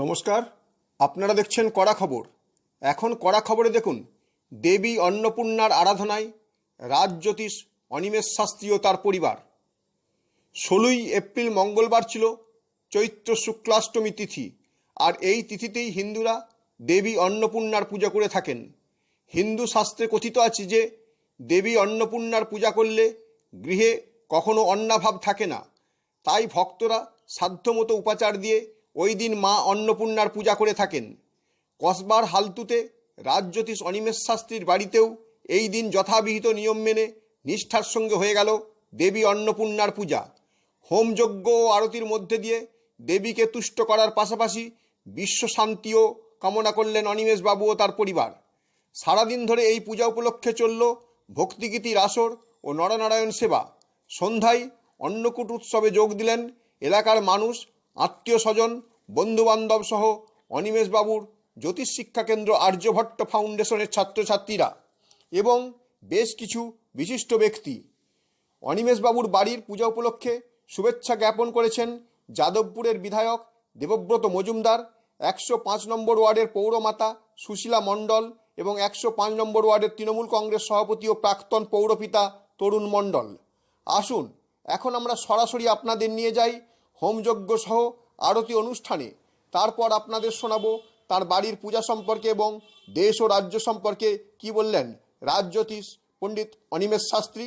নমস্কার, আপনারা দেখছেন কড়া খবর। এখন কড়া খবরে দেখুন, দেবী অন্নপূর্ণার আরাধনায় রাজজ্যোতিষ অনিমেষ শাস্ত্রী ও তার পরিবার। ষোলোই এপ্রিল মঙ্গলবার ছিল চৈত্র শুক্লাষ্টমী তিথি, আর এই তিথিতেই হিন্দুরা দেবী অন্নপূর্ণার পূজা করে থাকেন। হিন্দু শাস্ত্রে কথিত আছে যে, দেবী অন্নপূর্ণার পূজা করলে গৃহে কখনো অন্নাভাব থাকে না। তাই ভক্তরা সাধ্যমতো উপাচার দিয়ে ওই দিন মা অন্নপূর্ণার পূজা করে থাকেন। কসবার হালতুতে রাজজ্যোতিষ অনিমেষ শাস্ত্রীর বাড়িতেও এই দিন যথাবিহিত নিয়ম মেনে নিষ্ঠার সঙ্গে হয়ে গেল দেবী অন্নপূর্ণার পূজা। হোমযজ্ঞ ও আরতির মধ্যে দিয়ে দেবীকে তুষ্ট করার পাশাপাশি বিশ্ব শান্তিও কামনা করলেন অনিমেষ বাবু ও তার পরিবার। সারাদিন ধরে এই পূজা উপলক্ষে চলল ভক্তিগীতির আসর ও নরনারায়ণ সেবা। সন্ধ্যায় অন্নকূট উৎসবে যোগ দিলেন এলাকার মানুষ আত্মীয় স্বজন বন্ধুবান্ধব সহ অনিমেষ বাবুর জ্যোতিষ শিক্ষা কেন্দ্র আর্যভট্ট ফাউন্ডেশনের ছাত্রছাত্রীরা এবং বেশ কিছু বিশিষ্ট ব্যক্তি। অনিমেষবাবুর বাড়ির পূজা উপলক্ষে শুভেচ্ছা জ্ঞাপন করেছেন যাদবপুরের বিধায়ক দেবব্রত মজুমদার, একশো পাঁচ নম্বর ওয়ার্ডের পৌরমাতা সুশীলা মণ্ডল এবং একশো পাঁচ নম্বর ওয়ার্ডের তৃণমূল কংগ্রেস সভাপতি ও প্রাক্তন পৌরপিতা তরুণ মণ্ডল। আসুন, এখন আমরা সরাসরি আপনাদের নিয়ে যাই হোমযজ্ঞ সহ আরতি অনুষ্ঠানে। তারপর আপনাদের শোনাব তার বাড়ির পূজা সম্পর্কে এবং দেশ ও রাজ্য সম্পর্কে। কি বললেন? রাজজ্যোতিষ পণ্ডিত অনিমেষ শাস্ত্রী।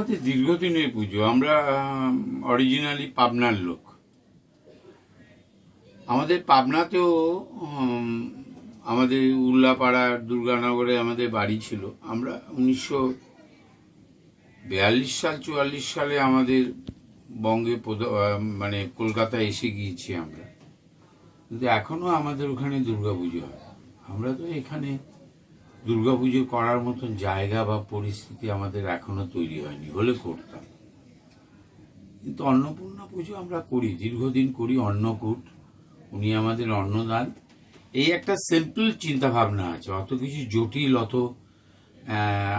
হচ্ছে দীর্ঘদিনের পুজো। আমরা অরিজিনালি পাবনার লোক। আমাদের পাবনাতেও আমাদের উল্লাপাড়ার দুর্গানগরে আমাদের বাড়ি ছিল। আমরা উনিশশো বিয়াল্লিশ সাল, চুয়াল্লিশ সালে আমাদের বঙ্গে মানে কলকাতায় এসে গিয়েছি আমরা। কিন্তু এখনও আমাদের ওখানে দুর্গাপুজো হয়। আমরা তো এখানে দুর্গাপুজো করার মতন জায়গা বা পরিস্থিতি আমাদের এখনও তৈরি হয়নি, হলে করতাম। কিন্তু অন্নপূর্ণা পুজো আমরা করি, দীর্ঘদিন করি অন্নকূট, উনি আমাদের অন্নদান। এই একটা সিম্পল চিন্তা ভাবনা আছে, অত কিছু জটিল, অত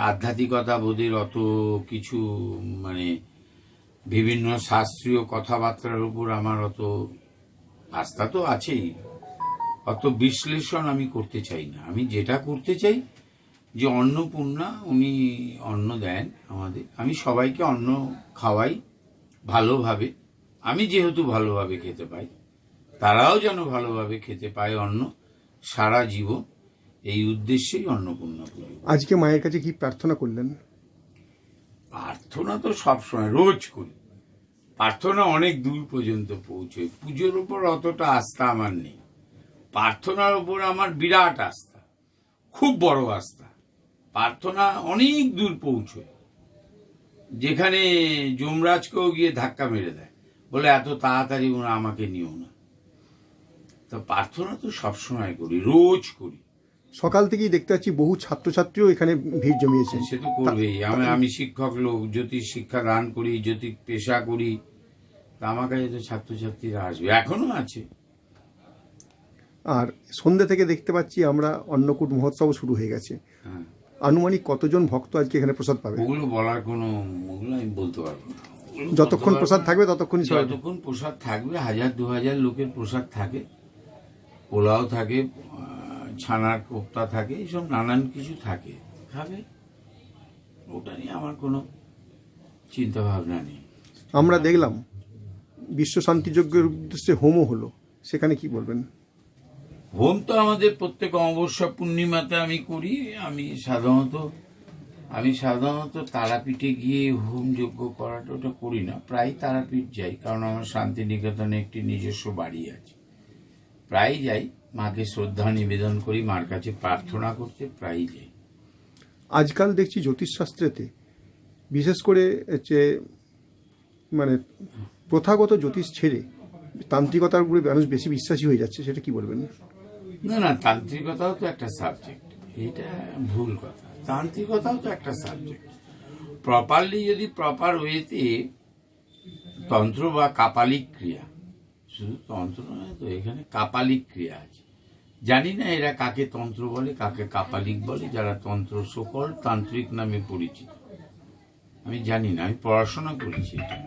আধ্যাত্মিকতা বোধের অত কিছু মানে বিভিন্ন শাস্ত্রীয় কথাবার্তার উপর আমার অত আস্থা তো আছেই। অত বিশ্লেষণ আমি করতে চাই না। আমি যেটা করতে চাই যে অন্নপূর্ণা উনি অন্ন দেন আমাদের। আমি সবাইকে অন্ন খাওয়াই ভালোভাবে। আমি যেহেতু ভালোভাবে খেতে পাই তারাও যেন ভালোভাবে খেতে পায় অন্ন সারা জীবন এই উদ্দেশ্যেই অন্নপূর্ণা পুজো। আজকে মায়ের কাছে কি প্রার্থনা করলেন? প্রার্থনা তো সবসময় রোজ করি। প্রার্থনা অনেক দূর পর্যন্ত পৌঁছয়। পুজোর উপর অতটা আস্থা আমার নেই। প্রার্থনার উপর আমার বিরাট আস্থা। খুব বড় আস্থা। প্রার্থনা অনেক দূর পৌঁছয়। যেখানে যমরাজকেও গিয়ে ধাক্কা মেরে দেয়। বলে এত তাড়াতাড়ি ওরা আমাকে নিও না। তো প্রার্থনা তো সবসময় করি রোজ করি। সকাল থেকেই দেখতে পাচ্ছি বহু ছাত্রছাত্রীও এখানে ভিড় জমিয়েছে। সে তো করবেই। আমি আমি শিক্ষক লোক জ্যোতিষ শিক্ষা দান করি জ্যোতিষ পেশা করি। তা আমার কাছে তো ছাত্রছাত্রীরা আসবে। এখনও আছে। আর সন্ধ্যে থেকে দেখতে পাচ্ছি আমরা অন্নকূট মহোৎসব শুরু হয়ে গেছে। হ্যাঁ। আনুমানিক কতজন ভক্ত আজকে এখানে প্রসাদ পাবে? ওগুলো বলার কোনো ওগুলো আমি বলতে পারব না। যতক্ষণ প্রসাদ থাকবে ততক্ষণই যতক্ষণ প্রসাদ থাকবে হাজার দু হাজার লোকের প্রসাদ থাকে। পোলাও থাকে ছানার কোপ্তা থাকে এইসব নানান কিছু থাকে। খাবে? ওটা নিয়ে আমার কোনো চিন্তা ভাবনা নেই। আমরা দেখলাম বিশ্ব শান্তি যজ্ঞের উদ্দেশ্যে হোমও হলো। সেখানে কি বলবেন? হোম তো আমাদের প্রত্যেক অমাবস্যা পূর্ণিমাতে আমি করি, আমি সাধারণত আমি সাধারণত তারাপীঠে গিয়ে হোম যজ্ঞ করাটা ওটা করি না, প্রায় তারাপীঠ যাই, কারণ আমার শান্তিনিকেতনে একটি নিজস্ব বাড়ি আছে। প্রায় যাই, মাকে শ্রদ্ধা নিবেদন করি, মার কাছে প্রার্থনা করতে প্রায় যাই। আজকাল দেখছি জ্যোতিষশাস্ত্রেতে, বিশেষ করে যে মানে প্রথাগত জ্যোতিষ ছেড়ে, তান্ত্রিকতার উপরে মানুষ বেশি বিশ্বাসী হয়ে যাচ্ছে, সেটা কি বলবেন? না না, তান্ত্রিকতাও তো একটা সাবজেক্ট এটা ভুল কথা। তান্ত্রিকতাও তো একটা সাবজেক্ট প্রপারলি যদি প্রপার ওয়েতে তন্ত্র বা কাপালিক ক্রিয়া, শুধু তন্ত্র নয় তো, এখানে কাপালিক ক্রিয়া আছে। জানি না এরা কাকে তন্ত্র বলে, কাকে কাপালিক বলে, যারা তন্ত্র সকল তান্ত্রিক নামে পরিচিত। আমি জানি না, আমি পড়াশোনা করেছি এটা।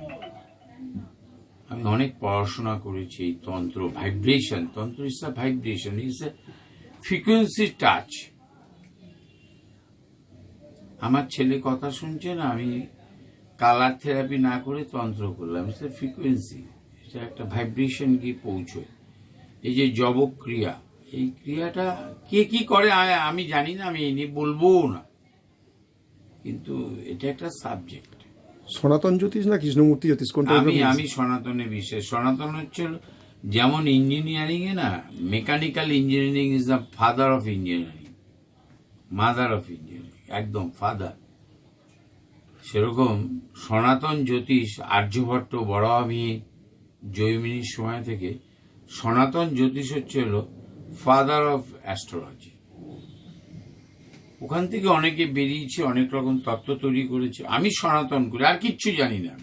আমি অনেক পড়াশোনা করেছি এই তন্ত্র ভাইব্রেশন তন্ত্র is a vibration is a frequency touch আমার ছেলে কথা শুনছে না, আমি কালার থেরাপি না করে তন্ত্র করলাম ইটস ফ্রিকুয়েন্সি এটা একটা ভাইব্রেশন গিয়ে পৌঁছয়। এই যে জবক্রিয়া, এই ক্রিয়াটা কে কি করে, আমি জানি না, আমি এই নিয়ে বলব না। কিন্তু এটা একটা সাবজেক্ট সনাতন জ্যোতিষ না কৃষ্ণমূর্তি জ্যোতিষ? কোনটা আমি আমি সনাতনে বিশ্বাস সনাতন হচ্ছে যেমন ইঞ্জিনিয়ারিং এ না mechanical engineering is the father of engineering mother of engineering একদম ফাদার সেরকম সনাতন জ্যোতিষ আর্যভট্ট বড় আমি জৈমিনীর সময় থেকে সনাতন জ্যোতিষ হচ্ছে হলো ফাদার অফ অ্যাস্ট্রোলজি ওখান থেকে অনেকে বেরিয়েছে অনেক রকম তত্ত্ব তৈরি করেছে। আমি সনাতন করি আর কিচ্ছু জানি না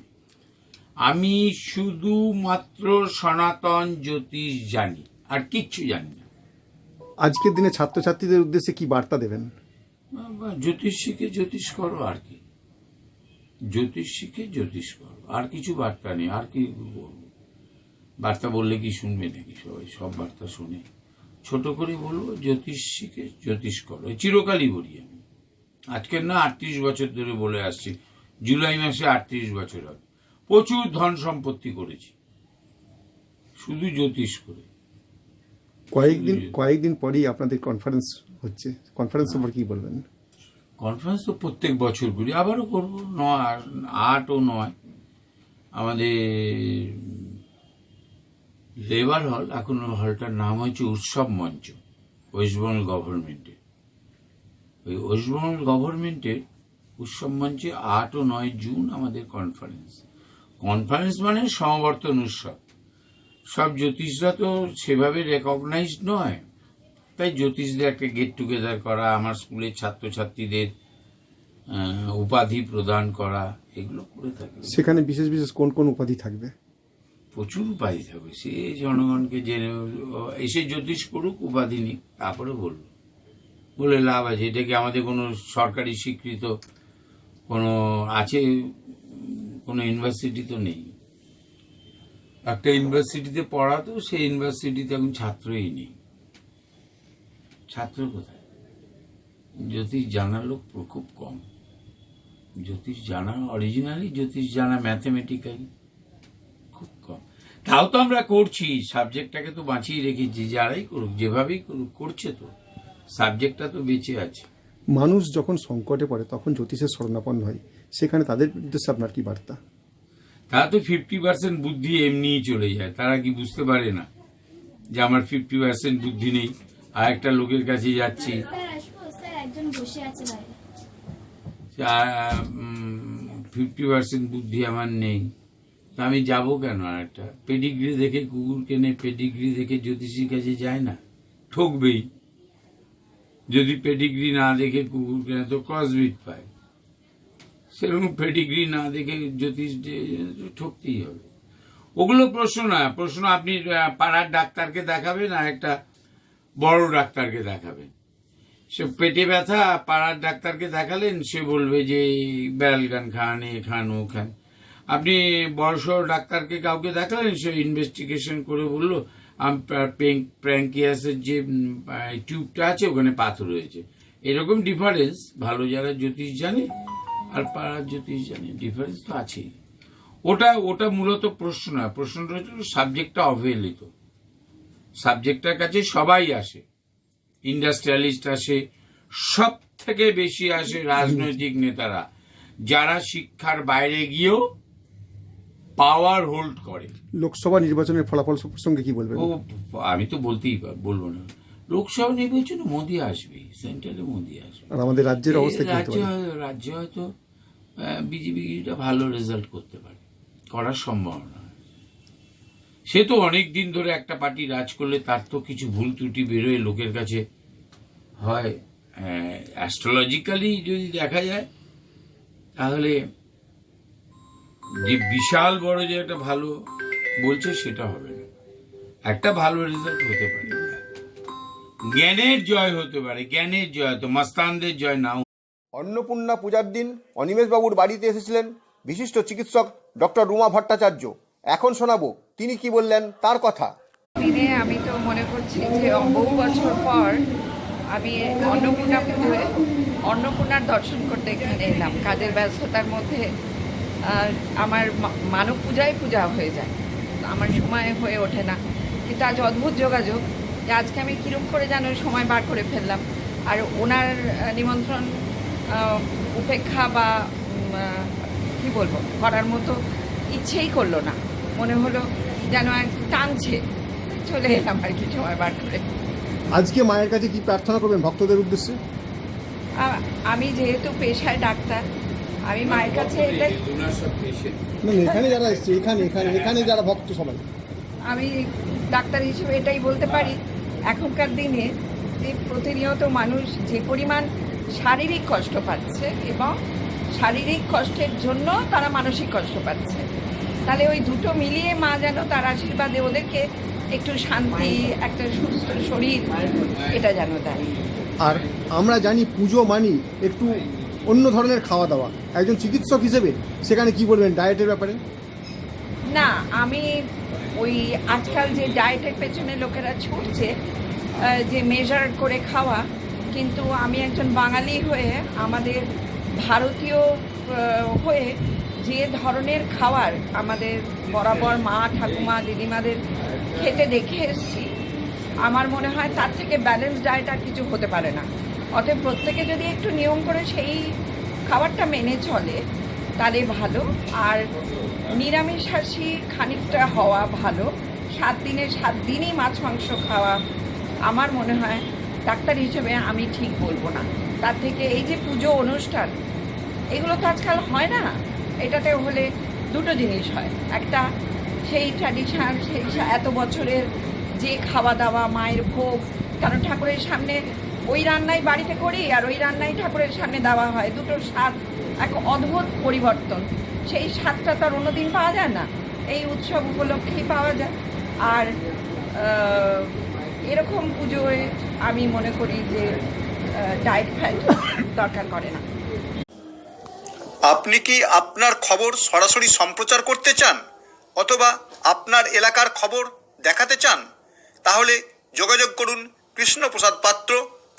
আমি। শুধুমাত্র সনাতন জ্যোতিষ জানি আর কিচ্ছু জানি না। আজকের দিনে ছাত্রছাত্রীদের উদ্দেশ্যে কি বার্তা দেবেন? জ্যোতিষ শিখে জ্যোতিষ করো আর কি। জ্যোতিষ শিখে জ্যোতিষ করো আর কিছু বার্তা নেই আর কি বলব? বার্তা বললে কি শুনবে নাকি সবাই? সব বার্তা শুনে। ছোট করে বলব জ্যোতিষ শিখে জ্যোতিষ করো। চিরকালই বলি আমি। আজকের না আটত্রিশ বছর ধরে বলে আসছি। জুলাই মাসে আটত্রিশ বছর হবে। প্রচুর ধন সম্পত্তি করেছি। শুধু জ্যোতিষ করে। কয়েকদিন কয়েকদিন পরেই আপনাদের কনফারেন্স হচ্ছে। কনফারেন্স সম্পর্কে কি বলবেন? কনফারেন্স তো প্রত্যেক বছর করি। আবারও করব। নয় আট ও নয়। আমাদের লেবার হল, এখন হলটার নাম হয়েছে উৎসব মঞ্চ ওয়েস্টবেঙ্গল গভর্নমেন্টের। ওই ওয়েস্টবেঙ্গল গভর্নমেন্টের উৎসব মঞ্চে আট ও নয় জুন আমাদের কনফারেন্স কনফারেন্স মানে সমাবর্তন উৎসব। সব জ্যোতিষরা তো সেভাবে রেকগনাইজড নয়। তাই জ্যোতিষদের একটা গেট টুগেদার করা, আমার স্কুলের ছাত্রছাত্রীদের উপাধি প্রদান করা, এগুলো করে থাকে। সেখানে বিশেষ বিশেষ কোন কোন উপাধি থাকবে? প্রচুর উপাধি থাকবে সে জনগণকে জেনে এসে জ্যোতিষ করুক, উপাধি নিক, তারপরে বলব বলে লাভ আছে। এটা কি আমাদের কোনো সরকারি স্বীকৃত কোনো আছে? কোনো ইউনিভার্সিটি তো নেই। একটা ইউনিভার্সিটিতে পড়াতো সেই ইউনিভার্সিটিতে এখন ছাত্রই নেই। ছাত্র কোথায়? জ্যোতিষ জানার লোক খুব কম। জ্যোতিষ জানা অরিজিনালি জ্যোতিষ জানা ম্যাথমেটিক্যালি তাও তো আমরা করছি সাবজেক্টটাকে তো বাঁচিয়ে রেখেছি যারাই করুক যেভাবেই করুক করছে তো। সাবজেক্টটা তো বেঁচে আছে। মানুষ যখন সংকটে পড়ে তখন জ্যোতিষের শরণাপন্ন হয়। সেখানে তাদের উদ্দেশ্যে আপনার কি বার্তা? তারা তো ফিফটি পার্সেন্ট বুদ্ধি এমনিই চলে যায় তারা কি বুঝতে পারে না যে আমার ফিফটি পার্সেন্ট বুদ্ধি নেই আর একটা লোকের কাছে যাচ্ছি। স্যার আসব স্যার একজন বসে আছে বাইরে। ফিফটি পার্সেন্ট বুদ্ধি আমার নেই। আমি যাব কেন আর একটা? পেডিগ্রি দেখে কুকুর কেনে পেডিগ্রি দেখে জ্যোতিষীর কাছে যায় না? ঠকবেই। যদি পেডিগ্রি না দেখে কুকুর কেনে, তো ক্রসবিট পায়। সেরকম পেডিগ্রি না দেখে জ্যোতিষ ঠকতেই হবে। ওগুলো প্রশ্ন না, প্রশ্ন আপনি পাড়ার ডাক্তারকে দেখাবেন আর একটা বড় ডাক্তারকে দেখাবেন। সে পেটে ব্যথা, পাড়ার ডাক্তারকে দেখালেন, সে বলবে যে বেড়াল গান খান, এ খান, ও খান। আপনি বড়সড় ডাক্তারকে কাউকে দেখালেন? সে ইনভেস্টিগেশন করে বলল প্র্যাঙ্কিয়াসের যে টিউবটা আছে, ওখানে পাথর রয়েছে। এরকম ডিফারেন্স ভালো যারা জ্যোতিষ জানে আর পাড়ার জ্যোতিষ জানে ডিফারেন্স তো আছেই। ওটা ওটা মূলত প্রশ্ন না, প্রশ্নটা হচ্ছে সাবজেক্টটা অবহেলিত। সাবজেক্টটার কাছে সবাই আসে ইন্ডাস্ট্রিয়ালিস্ট আসে সব থেকে বেশি আসে রাজনৈতিক নেতারা, যারা শিক্ষার বাইরে গিয়েও পাওয়ার হোল্ড করে। লোকসভা নির্বাচনের ফলাফল প্রসঙ্গে কি বলবেন? ও আমি তো বলতেই বলব না। লোকসভা নির্বাচনে মোদি আসবে সেন্ট্রালে মোদি আসবে। আর আমাদের রাজ্যের অবস্থা কি রাজ্যে হয়- হয়তো বিজেপিটা ভালো রেজাল্ট করতে পারে। করার সম্ভাবনা সে তো অনেক দিন ধরে একটা পার্টি রাজ করলে তার তো কিছু ভুল ত্রুটি বেরোয় লোকের কাছে। হয় অ্যাস্ট্রোলজিক্যালি যদি দেখা যায় তাহলে যে বিশাল বড় যে একটা ভালো বলছে সেটা হবে না। একটা ভালো রেজাল্ট হতে পারে। জ্ঞানের জয় হতে পারে জ্ঞানের জয় তো মস্তানদের জয় নাও। অন্নপূর্ণা পূজার দিন অনিমেষবাবুর বাড়িতে এসেছিলেন বিশিষ্ট চিকিৎসক ডক্টর রুমা ভট্টাচার্য। এখন শোনাবো তিনি কি বললেন তার কথা। দিনে আমি তো মনে করছি যে বহু বছর পর আমি অন্নপূর্ণা পুজোয় অন্নপূর্ণার দর্শন করতে এখানে এলাম। কাজের ব্যস্ততার মধ্যে আমার মানব পূজায় পূজা হয়ে যায়। আমার সময় হয়ে ওঠে না। কিন্তু আজ অদ্ভুত যোগাযোগ। যে আজকে আমি কীরকম করে যেন সময় বার করে ফেললাম। আর ওনার নিমন্ত্রণ উপেক্ষা বা কি বলব করার মতো ইচ্ছেই করল না। মনে হলো যেন এক টানছে। চলে এলাম আর কি সময় বার করে। আজকে মায়ের কাছে কি প্রার্থনা করবেন ভক্তদের উদ্দেশ্যে? আমি যেহেতু পেশায় ডাক্তার আমি মায়ের কাছে এটা না না, এখানে যারা এসছে এখানে এখানে এখানে যারা ভক্ত সবাই। আমি ডাক্তার হিসেবে এটাই বলতে পারি এখনকার দিনে যে প্রতিনিয়ত মানুষ যে পরিমাণ শারীরিক কষ্ট পাচ্ছে এবং শারীরিক কষ্টের জন্য তারা মানসিক কষ্ট পাচ্ছে। তাহলে ওই দুটো মিলিয়ে মা যেন তার আশীর্বাদে ওদেরকে একটু শান্তি একটা সুস্থ শরীর এটা যেন দেয়। আর আমরা জানি পুজো মানি একটু অন্য ধরনের খাওয়া দাওয়া। একজন চিকিৎসক হিসেবে সেখানে কি বলবেন ডায়েটের ব্যাপারে? না, আমি ওই আজকাল যে ডায়েটের পেছনে লোকেরা ছুটছে যে মেজার করে খাওয়া, কিন্তু আমি একজন বাঙালি হয়ে আমাদের ভারতীয় হয়ে যে ধরনের খাবার আমাদের বরাবর মা, ঠাকুমা, দিদিমাদের খেতে দেখে এসেছি, আমার মনে হয় তার থেকে ব্যালেন্স ডায়েট আর কিছু হতে পারে না। অতএব প্রত্যেকে যদি একটু নিয়ম করে সেই খাবারটা মেনে চলে, তাহলে ভালো। আর নিরামিষাশী খানিকটা হওয়া ভালো। সাত দিনে সাত দিনই মাছ, মাংস খাওয়া আমার মনে হয় ডাক্তার হিসেবে আমি ঠিক বলব না। তার থেকে এই যে পুজো অনুষ্ঠান, এগুলো তো আজকাল হয় না। এটাতে হলে দুটো জিনিস হয়। একটা সেই ট্র্যাডিশন সেই এত বছরের যে খাওয়া দাওয়া, মায়ের ভোগ, কারণ ঠাকুরের সামনে ওই রান্নাই বাড়িতে করি আর ওই রান্নাই ঠাকুরের সামনে দেওয়া হয়। দুটোর স্বাদ এক অদ্ভুত পরিবর্তন। সেই স্বাদটা তো আর অন্যদিন পাওয়া যায় না। এই উৎসব উপলক্ষেই পাওয়া যায়। আর এরকম পুজোয় আমি মনে করি যে ডায়েট ফ্যাট দরকার করে না। আপনি কি আপনার খবর সরাসরি সম্প্রচার করতে চান? অথবা আপনার এলাকার খবর দেখাতে চান? তাহলে যোগাযোগ করুন Krishnaprasad Patra